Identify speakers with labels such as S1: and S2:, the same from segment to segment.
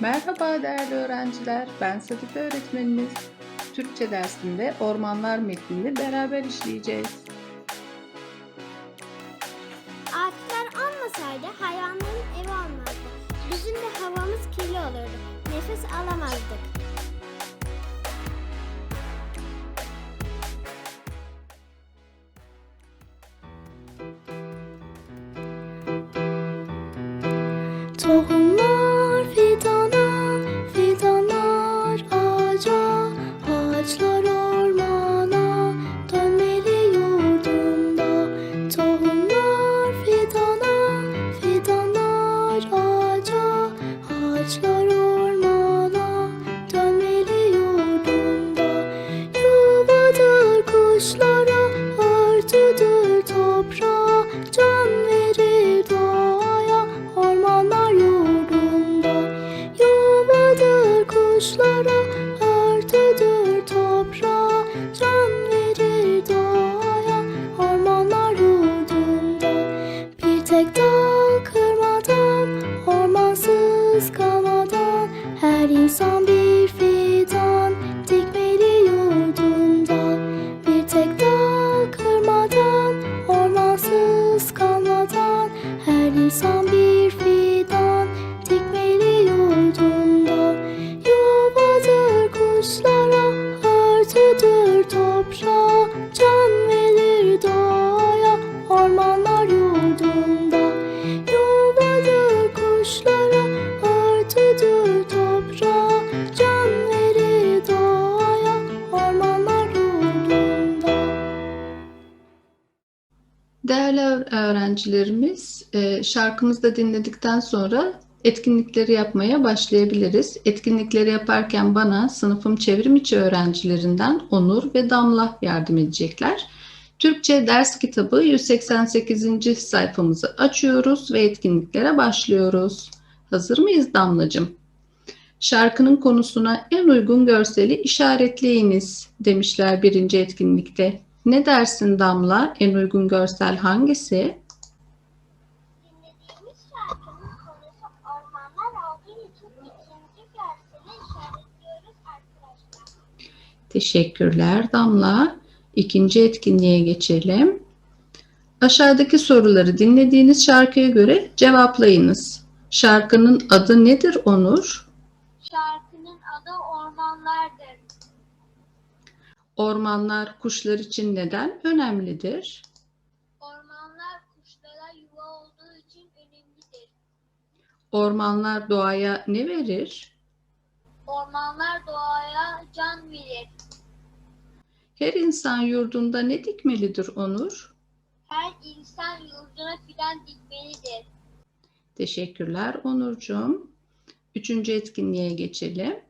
S1: Merhaba değerli öğrenciler, ben Sadife öğretmeniniz. Türkçe dersinde ormanlar metnini beraber işleyeceğiz.
S2: Ağaçlar olmasaydı hayvanların evi olmazdı. Bizim de havamız kirli olurdu. Nefes alamazdık.
S3: Tohumlar
S1: Değerli öğrencilerimiz, e, şarkımızı da dinledikten sonra etkinlikleri yapmaya başlayabiliriz. Etkinlikleri yaparken bana sınıfım çevrim içi öğrencilerinden Onur ve Damla yardım edecekler. Türkçe ders kitabı 188. sayfamızı açıyoruz ve etkinliklere başlıyoruz. Hazır mıyız Damlacığım? Şarkının konusuna en uygun görseli işaretleyiniz demişler birinci etkinlikte. Ne dersin Damla? En uygun görsel hangisi? Teşekkürler Damla. İkinci etkinliğe geçelim. Aşağıdaki soruları dinlediğiniz şarkıya göre cevaplayınız. Şarkının adı nedir Onur?
S2: Şarkının adı Ormanlardır.
S1: Ormanlar kuşlar için neden önemlidir?
S2: Ormanlar kuşlara yuva olduğu için önemlidir.
S1: Ormanlar doğaya ne verir?
S2: Ormanlar doğaya can verir.
S1: Her insan yurdunda ne dikmelidir Onur?
S2: Her insan yurduna fidan dikmelidir.
S1: Teşekkürler Onurcuğum. Üçüncü etkinliğe geçelim.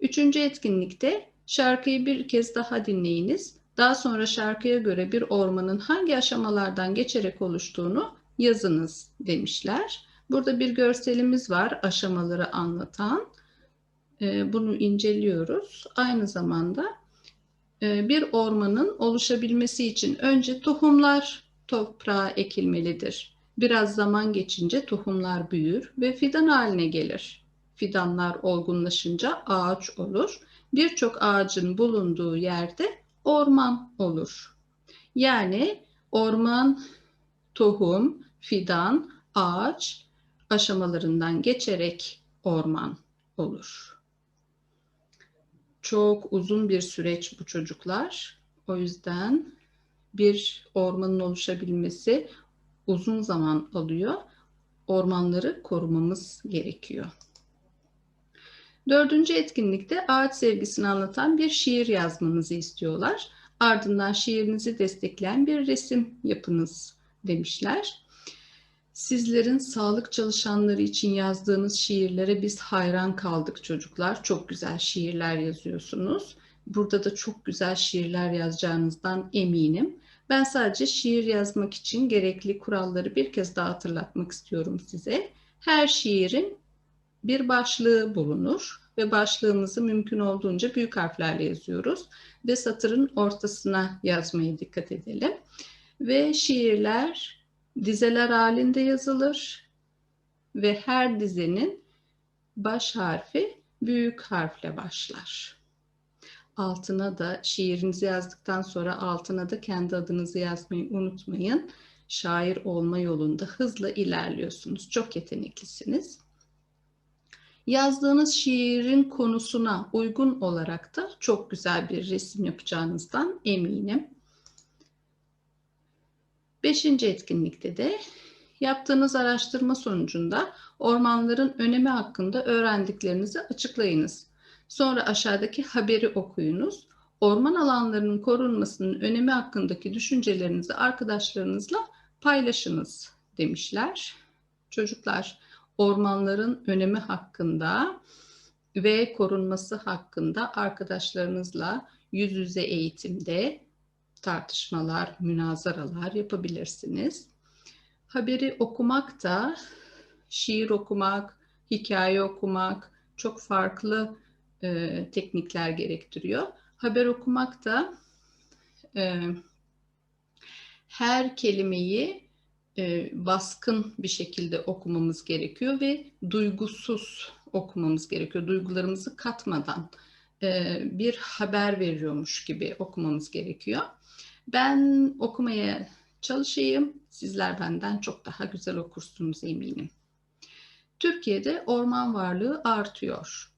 S1: Üçüncü etkinlikte şarkıyı bir kez daha dinleyiniz. Daha sonra şarkıya göre bir ormanın hangi aşamalardan geçerek oluştuğunu yazınız demişler. Burada bir görselimiz var aşamaları anlatan. Ee, Bunu inceliyoruz. Aynı zamanda e, bir ormanın oluşabilmesi için önce tohumlar toprağa ekilmelidir. Biraz zaman geçince tohumlar büyür ve fidan haline gelir. Fidanlar olgunlaşınca ağaç olur. Birçok ağacın bulunduğu yerde orman olur. Yani orman, tohum, fidan, ağaç aşamalarından geçerek orman olur. Çok uzun bir süreç bu çocuklar. O yüzden bir ormanın oluşabilmesi uzun zaman alıyor. Ormanları korumamız gerekiyor. Dördüncü etkinlikte ağaç sevgisini anlatan bir şiir yazmanızı istiyorlar. Ardından şiirinizi destekleyen bir resim yapınız demişler. Sizlerin sağlık çalışanları için yazdığınız şiirlere biz hayran kaldık çocuklar. Çok güzel şiirler yazıyorsunuz. Burada da çok güzel şiirler yazacağınızdan eminim. Ben sadece şiir yazmak için gerekli kuralları bir kez daha hatırlatmak istiyorum size. Her şiirin bir başlığı bulunur ve başlığımızı mümkün olduğunca büyük harflerle yazıyoruz ve satırın ortasına yazmaya dikkat edelim. Ve şiirler dizeler halinde yazılır ve her dizenin baş harfi büyük harfle başlar. Altına da şiirinizi yazdıktan sonra altına da kendi adınızı yazmayı unutmayın. Şair olma yolunda hızla ilerliyorsunuz. Çok yeteneklisiniz. Yazdığınız şiirin konusuna uygun olarak da çok güzel bir resim yapacağınızdan eminim. Beşinci etkinlikte de yaptığınız araştırma sonucunda ormanların önemi hakkında öğrendiklerinizi açıklayınız. Sonra aşağıdaki haberi okuyunuz. Orman alanlarının korunmasının önemi hakkındaki düşüncelerinizi arkadaşlarınızla paylaşınız demişler. Çocuklar ormanların önemi hakkında ve korunması hakkında arkadaşlarınızla yüz yüze eğitimde tartışmalar, münazaralar yapabilirsiniz. Haberi okumak da şiir okumak, hikaye okumak çok farklı e, teknikler gerektiriyor. Haber okumak da e, her kelimeyi e, baskın bir şekilde okumamız gerekiyor ve duygusuz okumamız gerekiyor. Duygularımızı katmadan e, bir haber veriyormuş gibi okumamız gerekiyor. Ben okumaya çalışayım. Sizler benden çok daha güzel okursunuz eminim. Türkiye'de orman varlığı artıyor.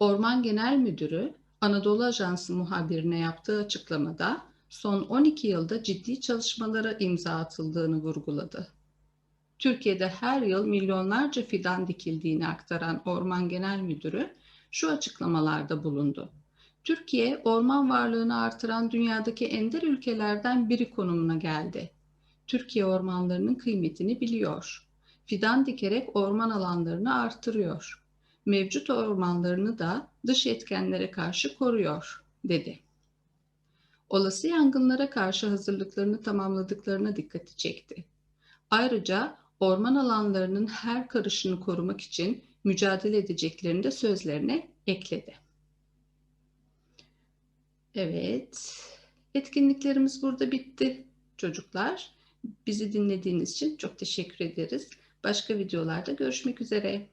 S1: Orman Genel Müdürü Anadolu Ajansı muhabirine yaptığı açıklamada son 12 yılda ciddi çalışmalara imza atıldığını vurguladı. Türkiye'de her yıl milyonlarca fidan dikildiğini aktaran Orman Genel Müdürü şu açıklamalarda bulundu. Türkiye orman varlığını artıran dünyadaki ender ülkelerden biri konumuna geldi. Türkiye ormanlarının kıymetini biliyor. Fidan dikerek orman alanlarını artırıyor. Mevcut ormanlarını da dış etkenlere karşı koruyor, dedi. Olası yangınlara karşı hazırlıklarını tamamladıklarına dikkati çekti. Ayrıca orman alanlarının her karışını korumak için mücadele edeceklerini de sözlerine ekledi. Evet, etkinliklerimiz burada bitti çocuklar. Bizi dinlediğiniz için çok teşekkür ederiz. Başka videolarda görüşmek üzere.